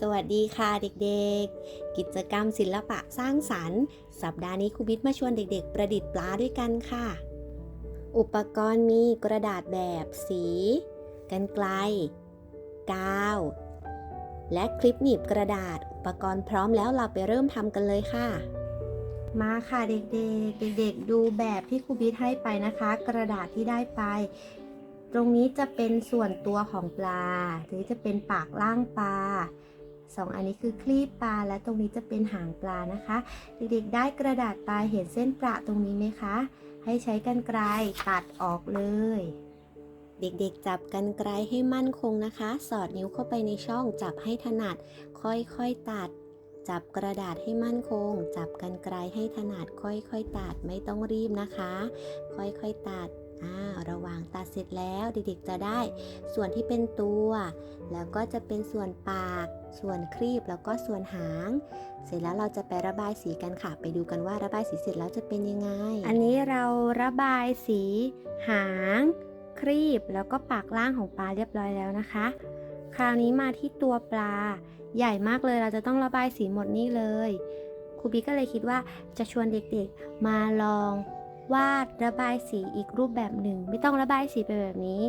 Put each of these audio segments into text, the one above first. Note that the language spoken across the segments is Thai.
สวัสดีค่ะเด็กๆ กิจกรรมศิลปะสร้างสรรค์ สัปดาห์นี้ครูบิ๊กมาชวนเด็กๆ ประดิษฐ์ปลาด้วยกันค่ะ อุปกรณ์มีกระดาษแบบสี กันไกล กาว และคลิปหนีบกระดาษ อุปกรณ์พร้อมแล้วเราไปเริ่มทำกันเลยค่ะ มาค่ะเด็กๆ เด็กๆ ดูแบบที่ครูบิ๊กให้ไปนะคะ กระดาษที่ได้ไปตรงนี้จะเป็นส่วนตัวของปลาหรือจะเป็นปากล่างปลา สองอันนี้คือคลีบปลาและตรงนี้จะเป็นหางปลานะคะ เด็กๆ ได้กระดาษปลาเห็นเส้นประตรงนี้ไหมคะ ให้ใช้กันไกรตัดออกเลย เด็กๆ จับกันไกรให้มั่นคงนะคะ สอดนิ้วเข้าไปในช่องจับให้ถนัด ค่อยๆตัด จับกระดาษให้มั่นคง จับกันไกรให้ถนัด ค่อยๆ ตัดไม่ต้องรีบนะคะ ค่อยๆตัดอ่าระหว่างตัดเสร็จแล้วเด็กๆจะได้ส่วนที่เป็นตัว แล้วก็จะเป็นส่วนปาก ส่วนครีบแล้วก็ส่วนหาง เสร็จแล้วเราจะไประบายสีกันค่ะ ไปดูกันว่าระบายสีเสร็จแล้วจะเป็นยังไง อันนี้เราระบายสี หาง ครีบแล้วก็ปากล่างของปลาเรียบร้อยแล้วนะคะ คราวนี้มาที่ตัวปลา ใหญ่มากเลยเราจะต้องระบายสีหมดนี่เลยครูบิ๊กก็เลยคิดว่าจะชวนเด็กๆมาลองวาดระบายสีอีกรูปแบบหนึ่ง ไม่ต้องระบายสีไปแบบนี้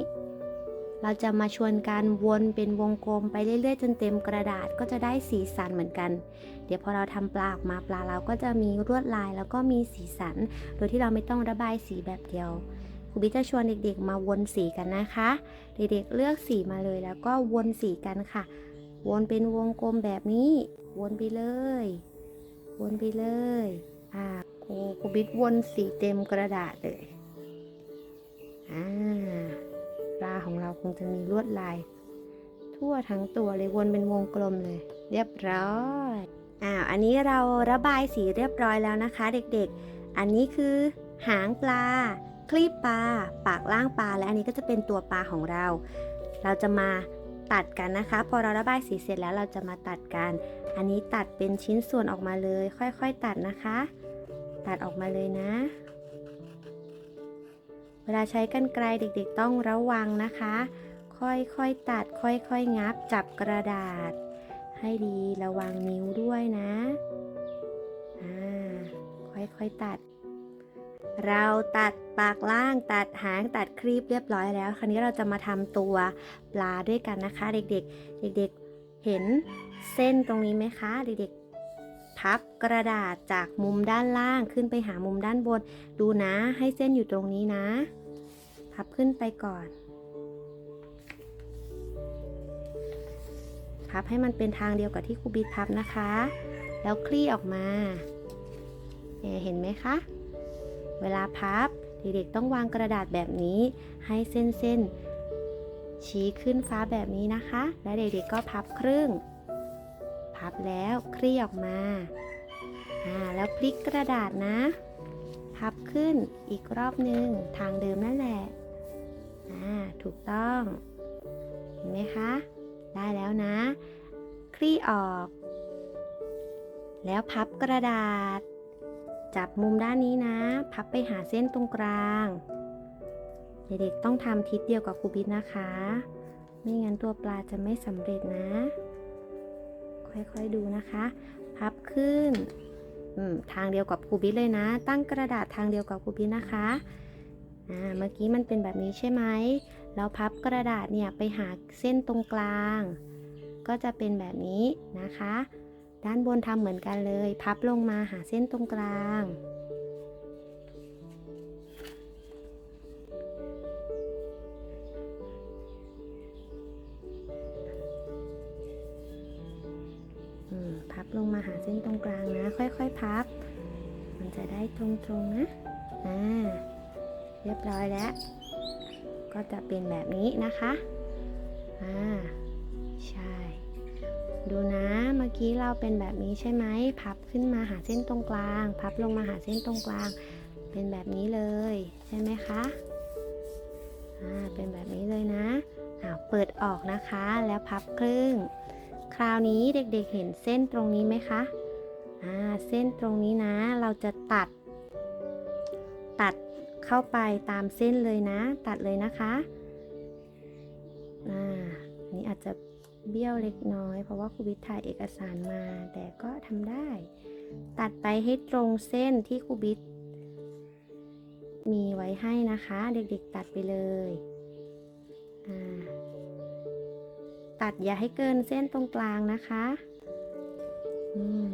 เราจะมาชวนการวนเป็นวงกลมไปเรื่อยๆ จนเต็มกระดาษก็จะได้สีสันเหมือนกัน เดี๋ยวพอเราทำปลาออกมาปลาเราก็จะมีลวดลายแล้วก็มีสีสัน โดยที่เราไม่ต้องระบายสีแบบเดียวครูบิ๊กจะชวนเด็กๆ มาวนสีกันนะคะ เด็กๆเลือกสีมาเลยแล้วก็วนสีกันค่ะ วนเป็นวงกลมแบบนี้ วนไปเลย วนไปเลยอ่าครูบิ๊กวนสีเต็มกระดาษเลยอ่า ของเราคงจะมีลวดลาย ทั่วทั้งตัวเลยวนเป็นวงกลมเลย เรียบร้อยอ้าวอันนี้เราระบายสีเรียบร้อยแล้วนะคะ เด็กๆ อันนี้คือ หางปลา คลีบปลา ปากล่างปลา และอันนี้ก็จะเป็นตัวปลาของเรา เราจะมาตัดกันนะคะ พอเราระบายสีเสร็จแล้วเราจะมาตัดกัน อันนี้ตัดเป็นชิ้นส่วนออกมาเลย ค่อยๆ ตัดนะคะ ตัดออกมาเลยนะ เวลาใช้กันไกลเด็กๆต้องระวังนะคะ ค่อยๆตัดค่อยๆงับจับกระดาษ ให้ดีระวังนิ้วด้วยนะอ่าค่อยๆตัด เราตัดปากล่างตัดหางตัดครีบเรียบร้อยแล้ว คราวนี้เราจะมาทำตัวปลาด้วยกันนะคะ เด็กๆ เด็กๆเห็นเส้นตรงนี้ไหมคะ เด็ก ๆพับกระดาษจากมุมด้านล่างขึ้นไปหามุมด้านบน ดูนะให้เส้นอยู่ตรงนี้นะ พับขึ้นไปก่อน พับให้มันเป็นทางเดียวกับที่ครูบิ๊กพับนะคะ แล้วคลี่ออกมาเเห็นไหมคะ เวลาพับเด็กๆต้องวางกระดาษแบบนี้ ให้เส้นๆชี้ขึ้นฟ้าแบบนี้นะคะ และเด็กๆก็พับครึ่ง พับแล้วคลี่ออกมาอ่าแล้วพลิกกระดาษนะ พับขึ้นอีกรอบหนึ่งทางเดิมนั่นแหละอ่าถูกต้องเห็นไหมคะ ได้แล้วนะ คลี่ออก แล้วพับกระดาษ จับมุมด้านนี้นะ พับไปหาเส้นตรงกลางเด็กๆต้องทำทิศเดียวกับครูบิดนะคะ ไม่งั้นตัวปลาจะไม่สำเร็จนะ ค่อยๆดูนะคะ พับขึ้นทางเดียวกับครูบิเลยนะ ตั้งกระดาษทางเดียวกับครูบินะคะอ่าเมื่อกี้มันเป็นแบบนี้ใช่ไหมแล้วพับกระดาษเนี่ยไปหาเส้นตรงกลาง ก็จะเป็นแบบนี้นะคะ ด้านบนทำเหมือนกันเลย พับลงมาหาเส้นตรงกลาง ส้นตรงกลางนะ ค่อยๆพับ มันจะได้ตรงๆนะ อ่า เรียบร้อยแล้ว ก็จะเป็นแบบนี้นะคะ อ่า ใช่ ดูนะ เมื่อกี้เราเป็นแบบนี้ใช่ไหม พับขึ้นมาหาเส้นตรงกลาง พับลงมาหาเส้นตรงกลาง เป็นแบบนี้เลย ใช่ไหมคะ อ่า เป็นแบบนี้เลยนะอ่าเปิดออกนะคะ แล้วพับครึ่ง คราวนี้เด็กๆเห็นเส้นตรงนี้ไหมคะ อ่า เส้นตรงนี้นะ เราจะตัด ตัดเข้าไปตามเส้นเลยนะ ตัดเลยนะคะ อ่านนี้อาจจะเบี้ยวเล็กน้อย เพราะว่าครูบิดถ่ายเอกสารมา แต่ก็ทำได้ ตัดไปให้ตรงเส้นที่ครูบิดมีไว้ให้นะคะ เด็กๆตัดไปเลย อ่า ตัดอย่าให้เกินเส้นตรงกลางนะคะอืม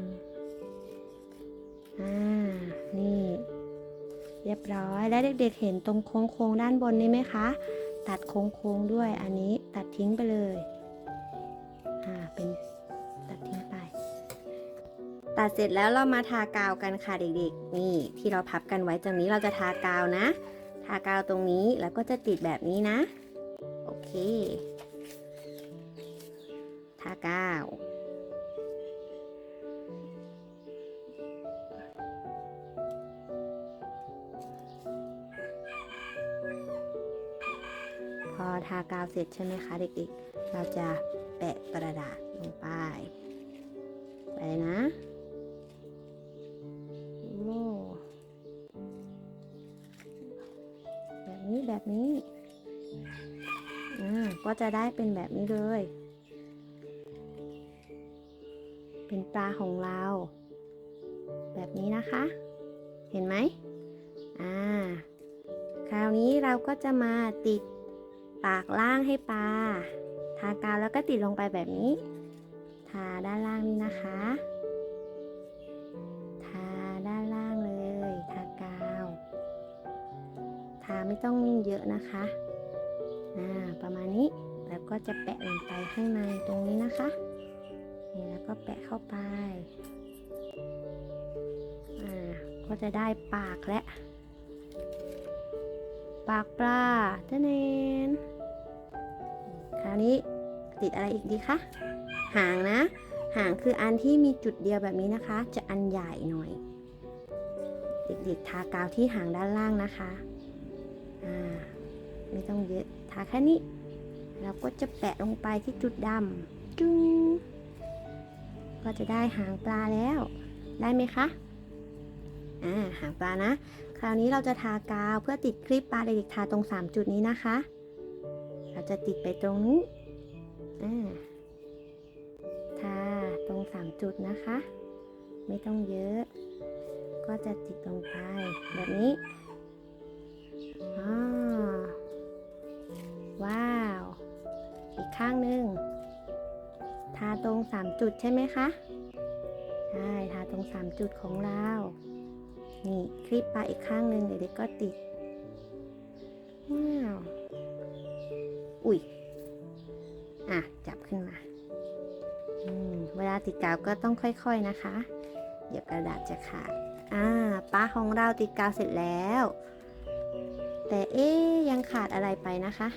อ่า นี่ เรียบร้อย แล้วเด็กๆเห็นตรงโค้งๆด้านบนนี้ไหมคะ ตัดโค้งๆด้วย อันนี้ตัดทิ้งไปเลย อ่า เป็นตัดทิ้งไป ตัดเสร็จแล้วเรามาทากาวกันค่ะเด็กๆ นี่ที่เราพับกันไว้ตรงนี้เราจะทากาวนะ ทากาวตรงนี้แล้วก็จะติดแบบนี้นะ โอเค ทาเกาวพอทากาวเสร็จใช่ไหมคะเด็กๆ เราจะแปะกระดาษลงไป ไปเลยนะโอ้แบบนี้แบบนี้ อ่า ก็จะได้เป็นแบบนี้เลย เป็นปลาของเรา แบบนี้นะคะ เห็นไหมอ่า คราวนี้เราก็จะมาติดปากล่างให้ปลา ทากาวแล้วก็ติดลงไปแบบนี้ ทาด้านล่างนี่นะคะ ทาด้านล่างเลย ทากาว ทาไม่ต้องเยอะนะคะอ่าประมาณนี้ แล้วก็จะแปะลงไปข้างในตรงนี้นะคะ ก็แปะเข้าไป อ่า ก็จะได้ปากและ ปากปลาเจ้าเนนคราวนี้ติดอะไรอีกดีคะ หางนะ หางคืออันที่มีจุดเดียวแบบนี้นะคะ จะอันใหญ่หน่อย เด็กๆทากาวที่หางด้านล่างนะคะ อ่า ไม่ต้องเยอะ ทาแค่นี้แล้วก็จะแปะลงไปที่จุดดำจุ้ง ก็จะได้หางปลาแล้ว ได้ไหมคะอ่าหางปลานะ คราวนี้เราจะทากาวเพื่อติดคลิปปลาเด็กๆทาตรง 3 จุดนี้นะคะ เราจะติดไปตรงนี้อ่าทาตรง 3 จุดนะคะ ไม่ต้องเยอะ ก็จะติดลงไปแบบนี้อ่าว้าว อีกข้างหนึ่ง ตรง 3 จุดใช่ไหมคะใช่ทาตรง 3 จุดของเรานี่คลิปปลาอีกข้างหนึ่งเด็กๆก็ติดว้าวอุ้ยอะจับขึ้นมาอืมเวลาติดกาวก็ต้องค่อยๆนะคะ เดี๋ยวกระดาษจะขาดอ่าปลาของเราติดกาวเสร็จแล้ว แต่เอ๊ยยังขาดอะไรไปนะคะ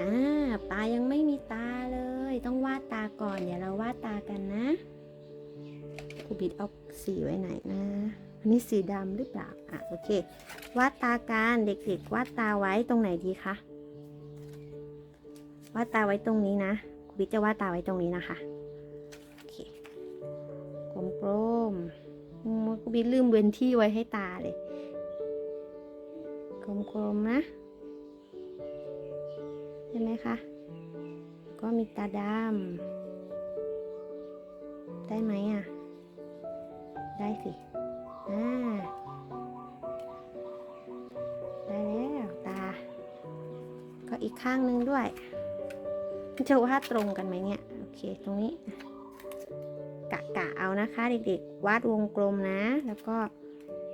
อ่าปลายังไม่มีตา เลยต้องวาดตาก่อน เดี๋ยวเราวาดตากันนะครูบิดเอาสีไว้ไหนนะอันนี้สีดำหรือเปล่าอะโอเควาดตากันเด็กๆวาดตาไว้ตรงไหนดีคะวาดตาไว้ตรงนี้นะครูบิดจะวาดตาไว้ตรงนี้นะคะโอเคกลมๆอืมครูบิดลืมเว้นที่ไว้ให้ตาเลยกลมๆนะเห็นไหมคะ ก็มีตาดำได้ไหมอะ ได้สิ อ่า ได้แล้วตา ก็อีกข้างหนึ่งด้วย จะวาดตรงกันไหมเนี่ย โอเค ตรงนี้ กะกะเอานะคะเด็กๆ วาดวงกลมนะ แล้วก็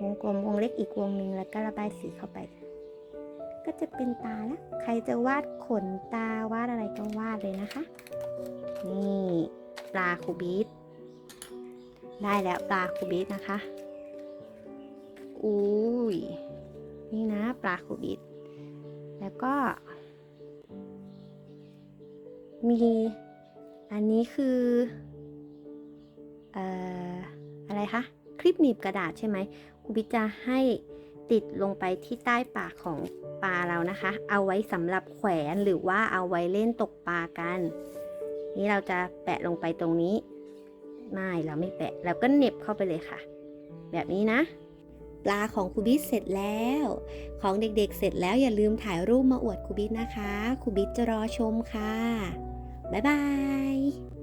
วงกลมวงเล็กอีกวงหนึ่งแล้วก็ระบายสีเข้าไป ก็จะเป็นตาแล้วใครจะวาดขนตาวาดอะไรก็วาดเลยนะคะ นี่ปลาคูบิสได้แล้วปลาคูบิสนะคะอุ้ยนี่นะปลาคูบิสแล้วก็ มีอันนี้คือเอ่ออะไรคะคลิปหนีบกระดาษใช่ไหมครูบิดจะให้ ติดลงไปที่ใต้ปากของปลาเรานะคะ เอาไว้สำหรับแขวนหรือว่าเอาไว้เล่นตกปลากัน นี่เราจะแปะลงไปตรงนี้ ไม่เราไม่แปะเราก็เหน็บเข้าไปเลยค่ะ แบบนี้นะ ปลาของครูบิดเสร็จแล้ว ของเด็กๆเสร็จแล้วอย่าลืมถ่ายรูปมาอวดครูบิดนะคะครูบิดจะรอชมค่ะบ๊ายบาย